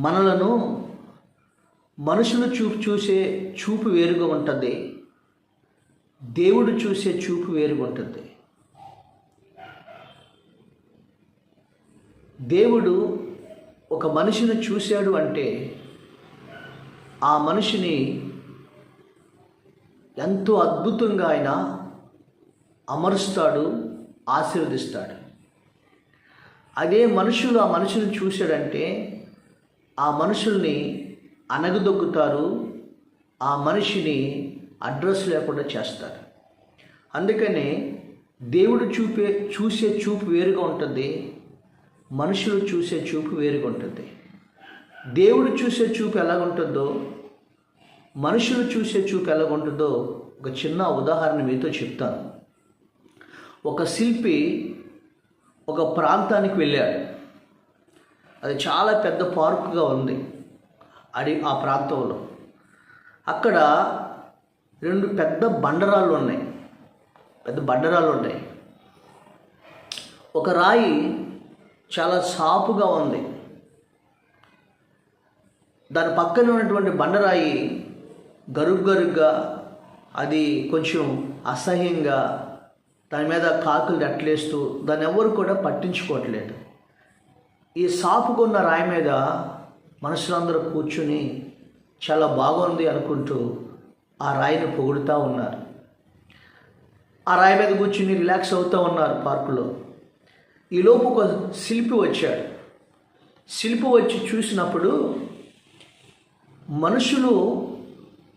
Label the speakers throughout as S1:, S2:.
S1: మనలను మనుషులు చూపు చూసే చూపు వేరుగా ఉంటుంది. దేవుడు చూసే చూపు వేరుగా ఉంటుంది. దేవుడు ఒక మనిషిని చూశాడు అంటే ఆ మనిషిని ఎంతో అద్భుతంగా ఆయన అమరుస్తాడు ఆశీర్వదిస్తాడు. అదే మనుషులు ఆ మనుషుని చూశాడంటే ఆ మనుషుల్ని అనగదొక్కుతారు ఆ మనిషిని అడ్రస్ లేకుండా చేస్తారు. అందుకనే దేవుడు చూపే చూసే చూపు వేరుగా ఉంటుంది మనుషులు చూసే చూపు వేరుగా ఉంటుంది. దేవుడు చూసే చూపు ఎలాగుంటుందో మనుషులు చూసే చూపు ఎలాగుంటుందో ఒక చిన్న ఉదాహరణ మీతో చెప్తాను. ఒక శిల్పి ఒక ప్రాంతానికి వెళ్ళాడు. అది చాలా పెద్ద పార్కుగా ఉంది అది ఆ ప్రాంతంలో. అక్కడ రెండు పెద్ద బండరాళ్ళు ఉన్నాయి. పెద్ద బండరాళ్ళు ఉన్నాయి ఒక రాయి చాలా సాపుగా ఉంది. దాని పక్కన ఉన్నటువంటి బండరాయి గరుగ్ గరుగ్గా అది కొంచెం అసహ్యంగా దాని మీద కాకులు నెట్లేస్తూ దాన్ని ఎవరు కూడా పట్టించుకోవట్లేదు. ఈ సాపుకున్న రాయి మీద మనుషులందరూ కూర్చుని చాలా బాగుంది అనుకుంటూ ఆ రాయిని పొగుడుతూ ఉన్నారు. ఆ రాయి మీద కూర్చుని రిలాక్స్ అవుతూ ఉన్నారు పార్కులో. ఈలోపు ఒక శిల్పి వచ్చాడు. శిల్పి వచ్చి చూసినప్పుడు మనుషులు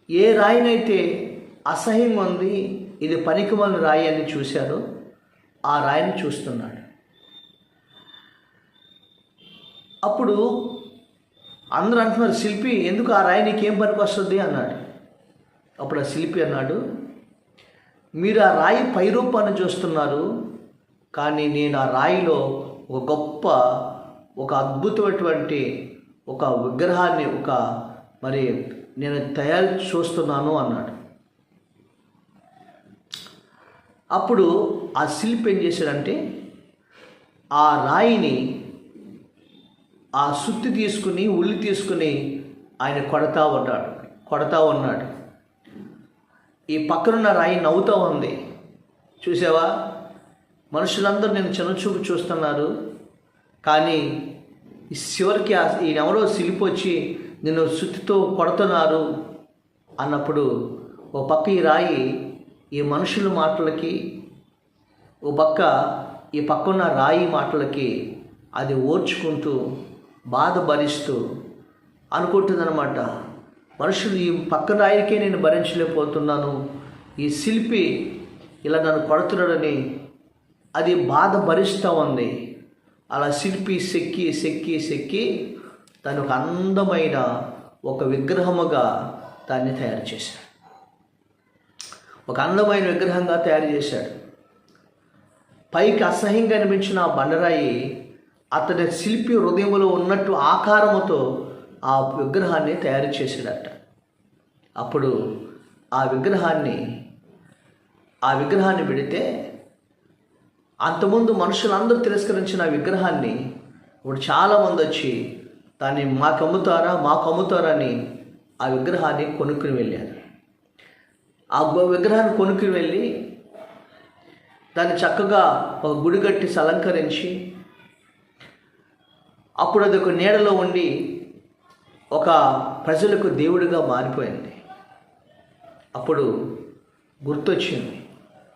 S1: ఏ రాయినైతే అసహ్యంగా ఉంది ఇది పనికిమాలిన రాయి అని చూశారో ఆ రాయిని చూస్తున్నాడు. అప్పుడు అందరూ అంటున్నారు శిల్పి ఎందుకు ఆ రాయి నీకేం పనికి వస్తుంది? అన్నాడు. అప్పుడు ఆ శిల్పి అన్నాడు మీరు ఆ రాయి పైరూపాన్ని చూస్తున్నారు కానీ నేను ఆ రాయిలో ఒక గొప్ప ఒక అద్భుతమైనటువంటి ఒక విగ్రహాన్ని ఒక మరి నేను తయారు చూస్తున్నాను అన్నాడు. అప్పుడు ఆ శిల్పి ఏం చేశాడంటే ఆ రాయిని ఆ సుత్తి తీసుకుని ఉల్లి తీసుకుని ఆయన కొడతా ఉన్నాడు కొడతా ఉన్నాడు. ఈ పక్కనున్న రాయి నవ్వుతూ ఉంది. చూసావా? మనుషులందరూ నేను చిన్నచూపు చూస్తున్నారు. కానీ ఈ చివరికి ఆ- ఈయనెవరో సిలిపొచ్చి వచ్చి నిన్ను సుత్తితో కొడుతున్నారు అన్నప్పుడు ఓ పక్క ఈ రాయి ఈ మనుషుల మాటలకి ఓ పక్క ఈ పక్కన్న రాయి మాటలకి అది ఓర్చుకుంటూ బాధ భరిస్తూ అనుకుంటుందన్నమాట. మనుషులు ఈ పక్క రాయికే నేను భరించలేకపోతున్నాను. ఈ శిల్పి ఇలా నన్ను కొడుతున్నాడని అది బాధ భరిస్తూ ఉంది. అలా శిల్పి సెక్కి సెక్కి సెక్కి తను ఒక అందమైన ఒక విగ్రహముగా దాన్ని తయారు చేశాడు. ఒక అందమైన విగ్రహంగా తయారు చేశాడు. పైకి అసహ్యంగా అనిపించిన ఆ బండరాయి అతని శిల్పి హృదయంలో ఉన్నట్టు ఆకారముతో ఆ విగ్రహాన్ని తయారు చేశాడట. అప్పుడు ఆ విగ్రహాన్ని ఆ విగ్రహాన్ని పెడితే అంతకుముందు మనుషులందరూ తిరస్కరించిన ఆ విగ్రహాన్ని ఇప్పుడు చాలామంది వచ్చి దాన్ని మాకు అమ్ముతారా మాకు అమ్ముతారా అని ఆ విగ్రహాన్ని కొనుక్కుని వెళ్ళారు. ఆ విగ్రహాన్ని కొనుక్కుని వెళ్ళి దాన్ని చక్కగా ఒక గుడి కట్టి అలంకరించి అప్పుడు అది ఒక నీడలో ఉండి ఒక ప్రజలకు దేవుడిగా మారిపోయింది. అప్పుడు గుర్తొచ్చింది.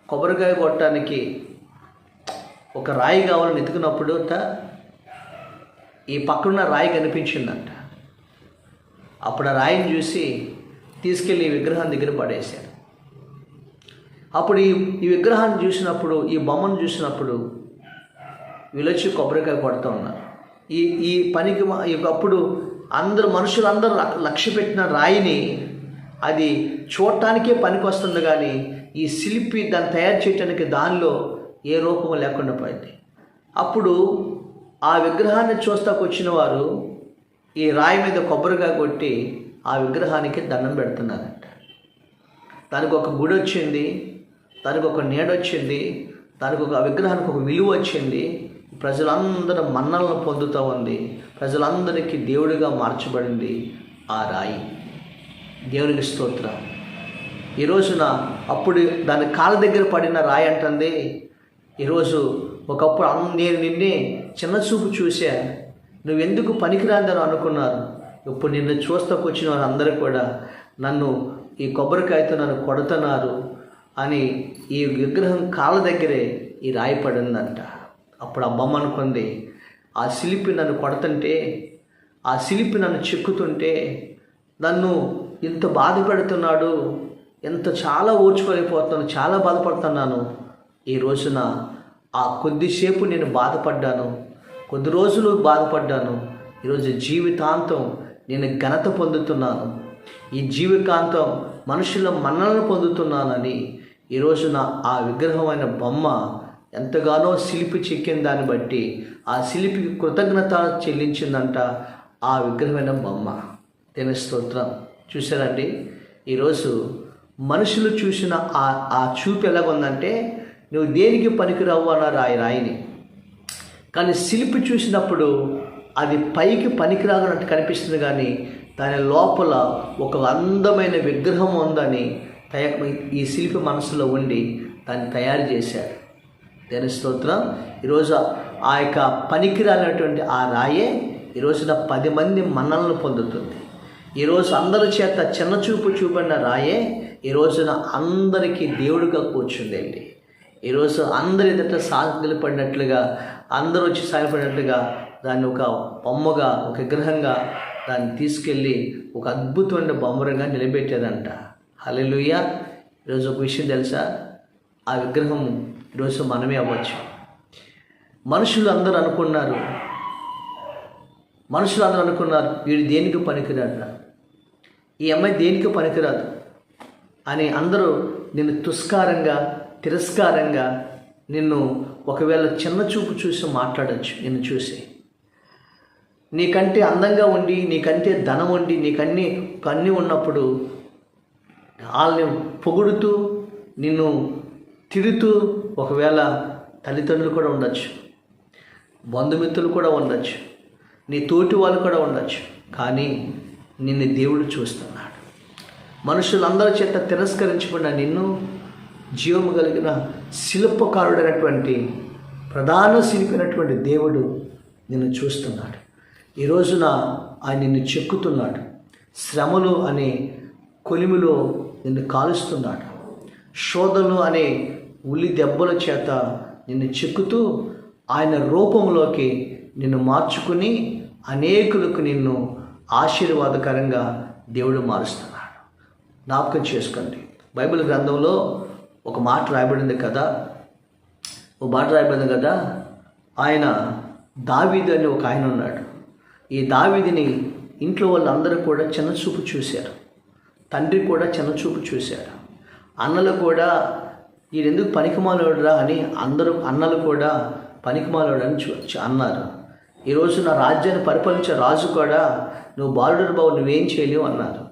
S1: కొబ్బరికాయ కొట్టడానికి ఒక రాయి కావాలని ఎత్తుకున్నప్పుడు ఈ పక్కన రాయి కనిపించిందంట. అప్పుడు ఆ రాయిని చూసి తీసుకెళ్ళి ఈ విగ్రహం దగ్గర పడేశాడు అప్పుడు ఈ ఈ విగ్రహాన్ని చూసినప్పుడు ఈ బొమ్మను చూసినప్పుడు వీళ్ళొచ్చి కొబ్బరికాయ కొడుతూ ఉన్నారు. ఈ ఈ పనికి ఈ అప్పుడు అందరు మనుషులందరూ లక్ష్య పెట్టిన రాయిని అది చూడటానికే పనికి వస్తుంది కానీ ఈ శిల్పి దాన్ని తయారు చేయటానికి దానిలో ఏ రూపం లేకుండా పోయింది. అప్పుడు ఆ విగ్రహాన్ని చూస్తాకు వచ్చిన వారు ఈ రాయి మీద కొబ్బరిగా కొట్టి ఆ విగ్రహానికి దండం పెడుతున్నారంట. తనకు ఒక గుడి వచ్చింది తనకు ఒక నీడ వచ్చింది ఒక విగ్రహానికి ఒక విలువ వచ్చింది ప్రజలందరి మన్నలను పొందుతూ ఉంది. ప్రజలందరికీ దేవుడిగా మార్చబడింది ఆ రాయి. దేవునికి స్తోత్రం. ఈ రోజున అప్పుడు దాని కాళ్ళ దగ్గర పడిన రాయి అంటుంది. ఈరోజు ఒకప్పుడు నేను నిన్నే చిన్న చూపు చూసా నువ్వెందుకు పనికిరాందని అనుకున్నారు. ఇప్పుడు నిన్ను చూస్తాకొచ్చిన వారందరూ కూడా నన్ను ఈ కొబ్బరికాయతో నన్ను కొడుతున్నారు అని ఈ విగ్రహం కాళ్ళ దగ్గరే ఈ రాయి పడిందంట. అప్పుడు ఆ బొమ్మ అనుకుంది ఆ శిలిపి నన్ను కొడుతుంటే ఆ శిలిపి నన్ను చెక్కుతుంటే నన్ను ఇంత బాధ పెడుతున్నాడు ఎంత చాలా ఓర్చుకోలేకపోతున్నాను చాలా బాధపడుతున్నాను. ఈ రోజున ఆ కొద్దిసేపు నేను బాధపడ్డాను కొద్ది రోజులు బాధపడ్డాను. ఈరోజు జీవితాంతం నేను ఘనత పొందుతున్నాను. ఈ జీవితాంతం మనుషుల మన్నలను పొందుతున్నానని ఈ రోజున ఆ విగ్రహమైన బొమ్మ ఎంతగానో శిల్పి చెక్కిన దాన్ని బట్టి ఆ శిల్పికి కృతజ్ఞత చెల్లించిందంట ఆ విగ్రహమైన బొమ్మ. దేని స్తోత్రం. చూసారండి ఈరోజు మనుషులు చూసిన ఆ ఆ చూపు ఎలాగుందంటే నువ్వు దేనికి పనికిరావు అన్నారు ఆ రాయిని కానీ శిల్పి చూసినప్పుడు అది పైకి పనికిరాగనట్టు కనిపిస్తుంది కానీ దాని లోపల ఒక అందమైన విగ్రహం ఉందని తయ ఈ శిల్పి మనసులో ఉండి దాన్ని తయారు చేశారు. దేని స్తోత్రం. ఈరోజు ఆ యొక్క పనికిరానటువంటి ఆ రాయే ఈ రోజున పది మంది మన్నలను పొందుతుంది. ఈరోజు అందరి చేత చిన్న చూపు చూపడిన రాయే ఈ రోజున అందరికీ దేవుడిగా కూర్చుందండి. ఈరోజు అందరి ఎదుట సాగిలి పడినట్లుగా అందరూ వచ్చి సాగిపడినట్లుగా దాన్ని ఒక బొమ్మగా ఒక విగ్రహంగా దాన్ని తీసుకెళ్ళి ఒక అద్భుతమైన బొమ్మరంగా నిలబెట్టేదంట. హల్లెలూయ! ఈరోజు ఒక విషయం తెలుసా? ఆ విగ్రహం ఈరోజు మనమే అవ్వచ్చు. మనుషులు అందరూ అనుకున్నారు. మనుషులు అందరూ అనుకున్నారు వీడు దేనికి పనికిరాడు? ఈ అమ్మాయి దేనికి పనికిరాదు? అని అందరూ నిన్ను తుస్కారంగా తిరస్కారంగా నిన్ను ఒకవేళ చిన్న చూపు చూసి మాట్లాడచ్చు నిన్ను చూసి. నీకంటే అందంగా ఉండి నీకంటే ధనం ఉండి నీకన్నీ కన్నీ ఉన్నప్పుడు వాళ్ళని పొగుడుతూ నిన్ను తిడుతూ ఒకవేళ తల్లిదండ్రులు కూడా ఉండొచ్చు బంధుమిత్రులు కూడా ఉండొచ్చు నీ తోటి వాళ్ళు కూడా ఉండొచ్చు కానీ నిన్ను దేవుడు చూస్తున్నాడు. మనుషులందరి చేత తిరస్కరించబడిన నిన్ను జీవము కలిగిన శిల్పకారుడైనటువంటి ప్రధాన శిల్పినటువంటి దేవుడు నిన్ను చూస్తున్నాడు. ఈ రోజున ఆయన నిన్ను చెక్కుతున్నాడు. శ్రమలు అనే కొలిమిలో నిన్ను కాలుస్తున్నాడు. శోధనలు అనే ఉల్లి దెబ్బల చేత నిన్ను చెక్కుతూ ఆయన రూపంలోకి నిన్ను మార్చుకుని అనేకులకు నిన్ను ఆశీర్వాదకరంగా దేవుడు మారుస్తున్నాడు. జ్ఞాపకం చేసుకోండి. బైబిల్ గ్రంథంలో ఒక మాట రాయబడింది కదా? ఒక మాట రాయబడింది కదా? ఆయన దావీదు అని ఒక ఆయన ఉన్నాడు. ఈ దావీదిని ఇంట్లో వాళ్ళందరూ కూడా చిన్నచూపు చూశారు. తండ్రి కూడా చిన్నచూపు చూశారు. అన్నలు కూడా ఈడెందుకు పనికిమాలోడురా అని అందరూ అన్నలు కూడా పనికిమాలోడని అని చూ అన్నారు. ఈరోజు నా రాజ్యాన్ని పరిపాలించే రాజు కూడా నువ్వు బాలుడు బాబు నువ్వేం చేయలేవు అన్నారు.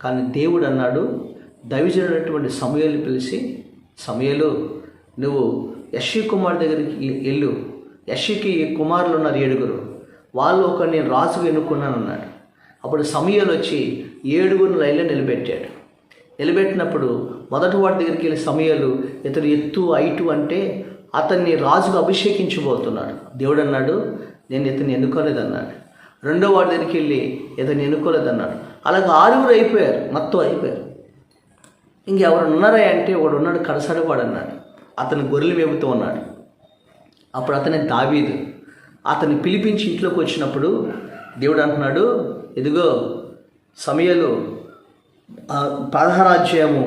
S1: కానీ దేవుడు అన్నాడు దైవజనుడైనటువంటి సమయాలు పిలిచి సమయలు నువ్వు యశ్వి కుమార్ దగ్గరికి వెళ్ళు యశ్వికి కుమారులు ఉన్నారు ఏడుగురు. వాళ్ళు ఒక నేను రాజుగా ఎన్నుకున్నాను అన్నాడు అప్పుడు సమయాలు వచ్చి ఏడుగురు రైల్లో నిలబెట్టాడు. నిలబెట్టినప్పుడు మొదటి వాడి దగ్గరికి వెళ్ళి సమయాలు ఇతడు ఎత్తు ఐటు అంటే అతన్ని రాజుగా అభిషేకించబోతున్నాడు. దేవుడు అన్నాడు నేను ఇతన్ని ఎన్నుకోలేదన్నాడు. రెండో వాడి దగ్గరికి వెళ్ళి ఇతన్ని ఎన్నుకోలేదన్నాడు. అలాగే ఆరుగురు అయిపోయారు మొత్తం అయిపోయారు. ఇంకెవరు ఉన్నారా అంటే వాడు ఉన్నాడు కడసాడు వాడు అన్నాడు. అతను గొర్రెలు మేపుతూ ఉన్నాడు. అప్పుడు అతని దావీదు. అతన్ని పిలిపించి ఇంట్లోకి వచ్చినప్పుడు దేవుడు అంటున్నాడు ఇదిగో సమయలు పదహారాధ్యాయము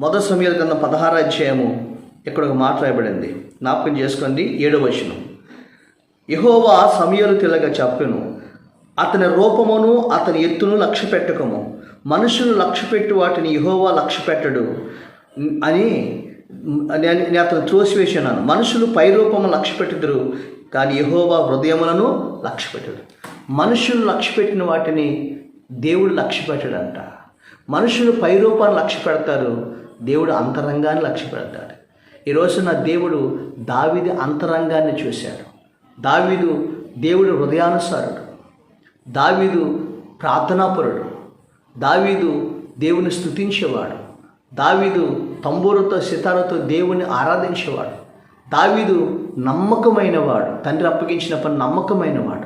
S1: మొదటి సమయాల కింద పదహారాధ్యాయము ఇక్కడ ఒక మాట రాయబడింది. జ్ఞాపకం చేసుకోండి ఏడవ వచనం. యహోవా సమయాలు తెలగ చెప్పెను అతని రూపమును అతని ఎత్తును లక్ష్య పెట్టకము. మనుషులు లక్ష్య పెట్టి వాటిని యహోవా లక్ష్య పెట్టడు అని నేను నేను అతను త్రోసివేసినాను. మనుషులు పై రూపము లక్ష్య పెట్టుదురు కానీ యహోవా హృదయములను లక్ష్య పెట్టడు. మనుషులు లక్ష్య పెట్టిన వాటిని దేవుడు లక్ష్య పెట్టడంట. మనుషులు పై రూపాన్ని లక్ష్య పెడతారు దేవుడు అంతరంగాన్ని లక్ష్య పెడతాడు. ఈ దేవుడు దావిది అంతరంగాన్ని చూశాడు. దావీదు దేవుడు హృదయానుసారుడు. దావీదు ప్రార్థనాపరుడు. దావీదు దేవుని స్థుతించేవాడు దావీదు తంబూరుతో సితారతో దేవుని ఆరాధించేవాడు. దావీదు నమ్మకమైనవాడు. తండ్రి అప్పగించిన పని నమ్మకమైన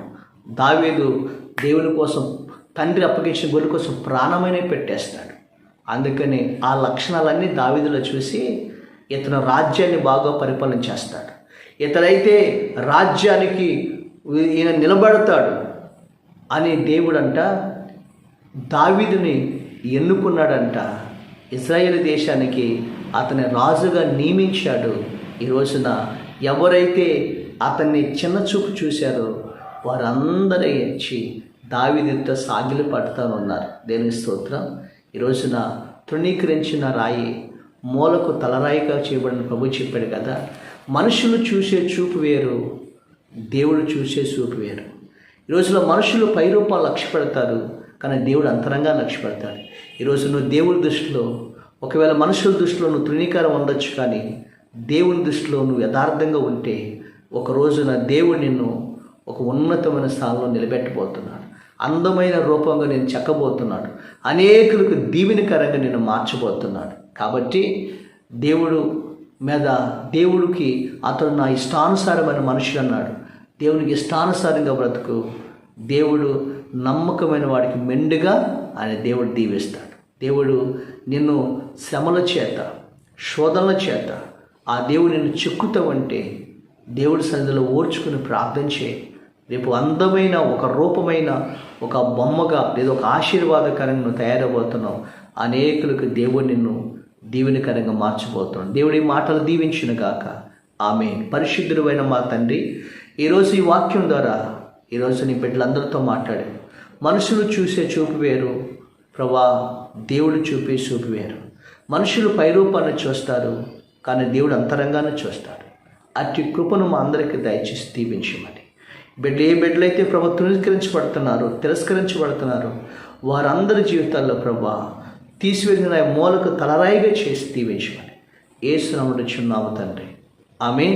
S1: దావీదు దేవుని కోసం తండ్రి అప్పగించిన గొర్రెల కోసం ప్రాణమైన పెట్టేస్తాడు. అందుకని ఆ లక్షణాలన్నీ దావిదులో చూసి ఇతను రాజ్యాన్ని బాగా పరిపాలన చేస్తాడు. ఇతనైతే రాజ్యానికి ఈయన నిలబడతాడు అని దేవుడంట దావీదుని ఎన్నుకున్నాడంట. ఇజ్రాయేల్ దేశానికి అతని రాజుగా నియమించాడు. ఈ రోజున ఎవరైతే అతన్ని చిన్న చూపు చూశారో వారందరూ వచ్చి దావిదిట్ట సాగిలి పడుతూ ఉన్నారు దేని స్తోత్రం. ఈ రోజున తృణీకరించిన రాయి మూలకు తలరాయిగా చేయబడిన ప్రభు చెప్పాడు కదా మనుషులు చూసే చూపు వేరు దేవుడు చూసే చూపు వేరు. ఈ రోజులో మనుషులు పైరూపాలు లక్ష్య పెడతారు కానీ దేవుడు అంతరంగా లక్ష్య పెడతాడు ఈరోజు నువ్వు దేవుడి దృష్టిలో ఒకవేళ మనుషుల దృష్టిలో నువ్వు తృణీకారం ఉండొచ్చు కానీ దేవుని దృష్టిలో నువ్వు యథార్థంగా ఉంటే ఒక రోజున దేవుడు నిన్ను ఒక ఉన్నతమైన స్థానంలో నిలబెట్టబోతున్నాడు. అందమైన రూపంగా నేను చెక్కబోతున్నాడు. అనేకులకు దీవెనకరంగా నేను మార్చబోతున్నాడు. కాబట్టి దేవుడు మీద దేవుడికి అతను నా ఇష్టానుసారమైన మనుషులు అన్నాడు. దేవునికి ఇష్టానుసారంగా బ్రతుకు. దేవుడు నమ్మకమైన వాడికి మెండుగా ఆయన దేవుడు దీవిస్తాడు. దేవుడు నిన్ను శ్రమల చేత శోధనల చేత ఆ దేవుడు నిన్ను చిక్కుతావంటే దేవుడి సన్నిధిలో ఓర్చుకుని ప్రార్థన చేయి. రేపు అందమైన ఒక రూపమైన ఒక బొమ్మగా లేదా ఒక ఆశీర్వాదకరంగా నువ్వు తయారబోతున్నావు అనేకులకు దేవుడు నిన్ను దీవెనకరంగా మార్చబోతున్నాడు. దేవుడి మాటలు దీవించిన గాక. ఆమె పరిశుద్ధుడైన మా తండ్రి ఈరోజు ఈ వాక్యం ద్వారా ఈరోజు నీ బిడ్డలందరితో మాట్లాడాను మనుషులు చూసే చూపు వేరు ప్రభా దేవుడు చూపే చూపు వేరు. మనుషులు పైరూపాన్ని చూస్తారు కానీ దేవుడు అంతరంగానే చూస్తాడు. అట్టి కృపను మా అందరికీ దయచేసి దీవించమని. బిడ్డ ఏ బిడ్డలైతే ప్రభు తృణీకరించబడుతున్నారో తిరస్కరించబడుతున్నారో వారందరి జీవితాల్లో ప్రభా తీసివేసిన మూలకు తలరాయిగా చేసి దీవించమని ఏ శ్రమడు చున్నాము తండ్రి. ఆమె